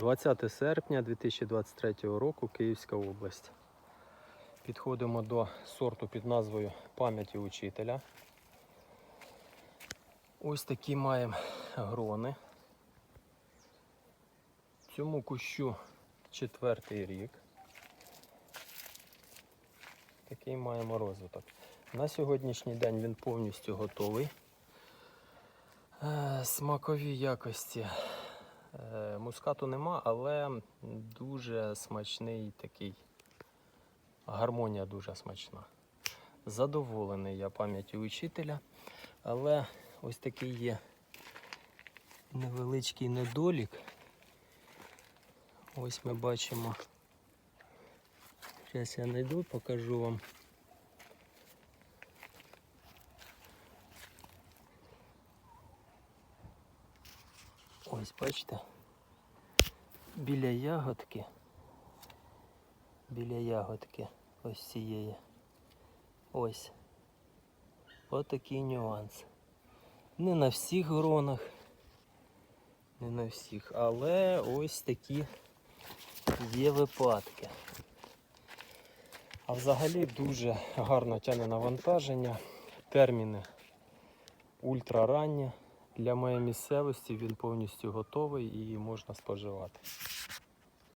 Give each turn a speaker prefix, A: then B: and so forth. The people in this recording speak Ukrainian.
A: 20 серпня 2023 року Київська область. Підходимо до сорту під назвою Пам'яті учителя. Ось такі маємо грони. Цьому кущу четвертий рік. Такий маємо розвиток. На сьогоднішній день він повністю готовий. Е, Смакові якості Мускату нема, але дуже смачний такий. Гармонія дуже смачна. Задоволений я пам'яттю учителя, але ось такий є невеличкий недолік. Ось ми бачимо. Зараз я знайду, покажу вам. Ось бачите, біля ягодки, біля ягодки ось цієї. Ось. Отакий нюанс. Не на всіх гронах, не на всіх, але ось такі є випадки. А взагалі дуже гарно тягне навантаження, терміни ультраранні. Для моєї місцевості він повністю готовий і можна споживати.